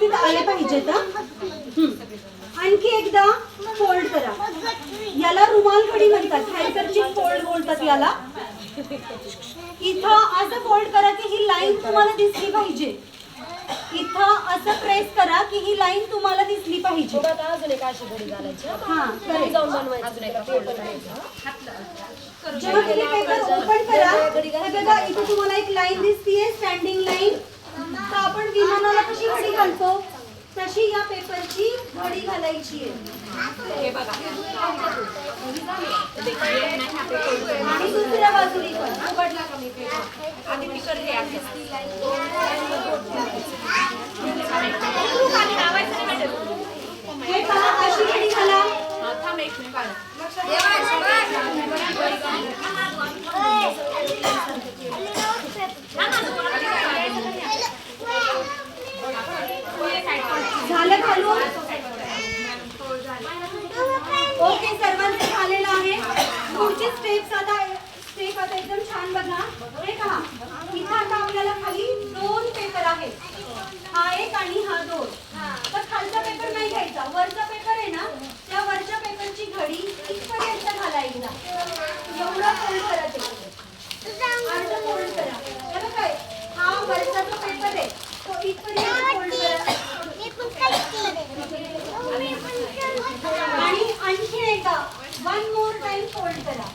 व्यवस्थित आले पाहिजेत. आणखी एकदा फोल्ड करा. याला रुमाल घडी म्हणतात. हँकरची फोल्ड बोलतात याला. इथं असं फोल्ड करा की ही लाईन तुम्हाला दिसली पाहिजे. इथं असं प्रेस करा की ही लाईन तुम्हाला दिसली पाहिजे. जेव्हा तुम्ही पेपर ओपन करा बघा इथे तुम्हाला एक लाईन दिसतीये स्टँडिंग लाईन आपण विमानाला कशी घडी घालतो? तशी या पेपरची घडी घालायची आहे. आणि दुसऱ्या बाजूने पण. उघडला का मी पेपर हे पहा अशी घडी घाला झालं ओके सर्वांचं झालेलं आहे. पुढची स्टेप्स आता स्टेप आता एकदम छान बघा. हे पहा इथं आता आपल्याला खाली दोन पेपर आहेत हा एक आणि हा दोन तर खालचा पेपर नाही घ्यायचा वरचा पेपर आहे ना त्या वरच्या पेपरची घडी इथपर्यंत घालायचा एवढा फोल्ड करा ते अर्ध फोल्ड करा हे बघा काय हा वरचा जो पेपर आहे तो इथपर्यंत फोल्ड करा आणि आणखी एकदा वन मोर टाइम फोल्ड करा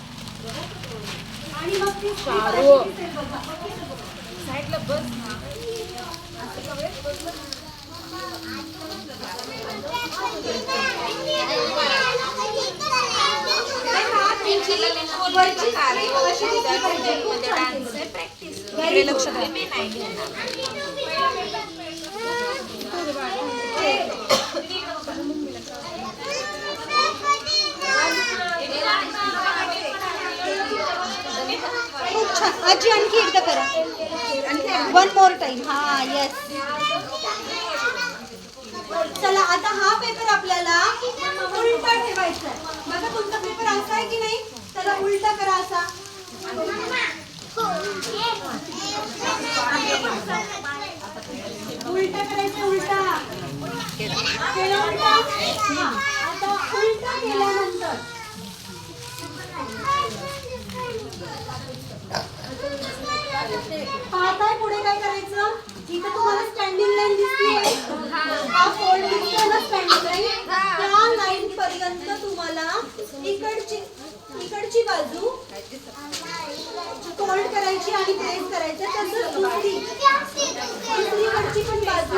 आणि मग ती बघा. साईडला बस वरची strip अशी दिसली पाहिजे. खूप छान केलं. Very आजी आणखी एकदा करा. वन मोर टाइम हा येस चला आता हा पेपर आपल्याला उलटा ठेवायचा बघा तुमचा पेपर असा आहे की नाही? त्याला उलटा करा असा. उलटा करायचा उलटा. केलं उलटा आता उलटा केल्यानंतर पाहताय पुढे काय करायचं इथं तुम्हाला स्टँडिंग लाईन दिसली हा फोल्ड दिसतोय ना स्टँडिंग लाईन त्या लाईन पर्यंत तुम्हाला इकडची इकडची बाजू फोल्ड करायची आणि प्रेस करायचं. तसंच दुसरी दुसरीकडची पण बाजू.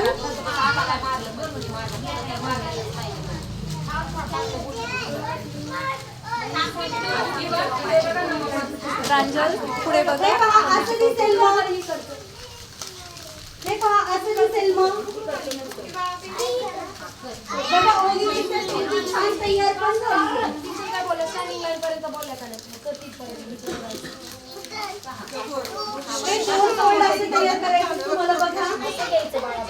प्रांजल पुढे बघा. असं दिसेल असेल मग? बघा ओली छान तयार पण झाली. काय बोलल्या का नाही तर तिथपर्यंत तयार तुम्हाला बघा. घ्यायचं बाळा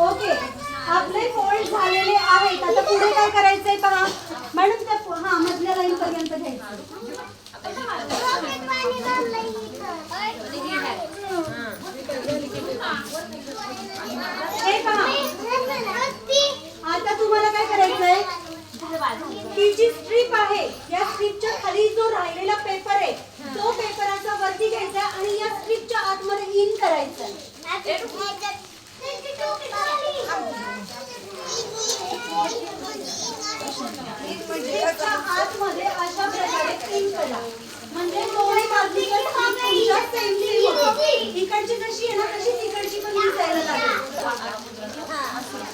ओके आपले फोल्ड झालेले आहेत. आता पुढे काय करायचंय पहा. मॅडम त्या हा मधल्या लाईन पर्यंत घ्यायचं हे पहा आता तुम्हाला काय करायचंय? ही जी स्ट्रीप आहे या स्ट्रीपच्या खाली जो राहिलेला पेपर आहे तो पेपराचा वरती घ्यायचा आणि या स्ट्रीपच्या आतमध्ये इन करायचं स्ट्रीपच्या आतमध्ये अशा प्रकारे इन करा म्हणजे दोन्ही बाजूच्या strip तुमच्या same same होतील. इकडची जशी आहे ना तशी तिकडची पण दिसायला लागेल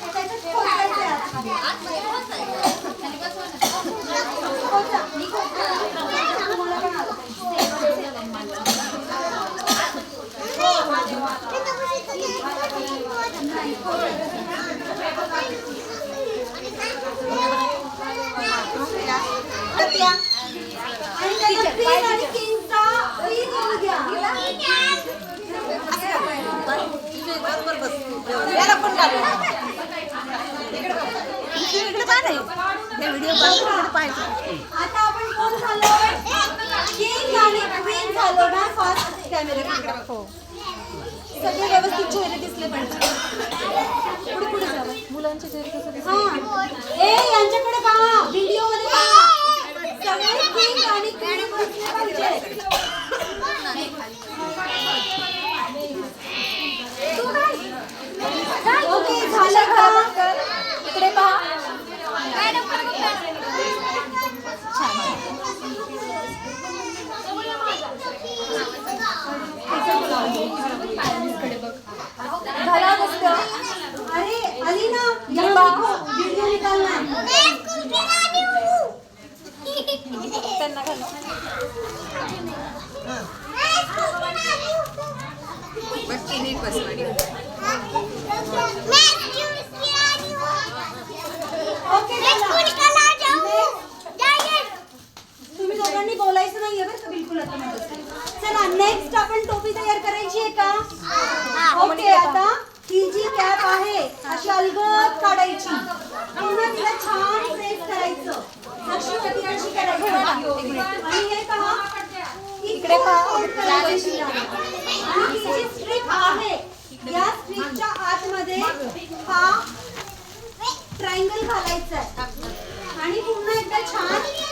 त्याच्यात खोचायचं आहे आतमध्ये. खोचा. मी खोचा. तुम्हाला पण आलं पाहिजे. आणि त्याला pin आणि pinचा pin घेऊन घ्या. याला पण घालू इकडे पाहिजे व्हिडिओ पाहिजे आता आपण कोण झालो किंग आणि कॅमेरा हो. सगळे व्यवस्थित चेहरे दिसले पाहिजे. पुढे पुढे जावं मुलांचे चेहरे कसे दिसले? ए यांच्याकडे पहा. व्हिडिओमध्ये पहा. सगळे आणि क्वीन बसले पाहिजे ओके झालं का इकडे पहा झाला मस्त अरे आली ना यहाँ देखो वीडियो निकालना है त्यांना घाल ओके तुम्ही दोघांनी बोलायचं नाहीये बरं का? बिलकुल आता माझ्यासाठी. चला नेक्स्ट आपण टोपी तयार करायची आहे का? ओके आता ही जी कॅप आहे अशी अलगद काढायची. पुन्हा तिला छान प्रेस करायचं. लक्ष्मीवती अशी करायची. आणि हे पहा इकडे करायची आणि ही जी स्ट्रिप आहे या स्ट्रिपच्या आतमध्ये हा ट्रायंगल घालायचं आहे आणि पुन्हा एकदा छान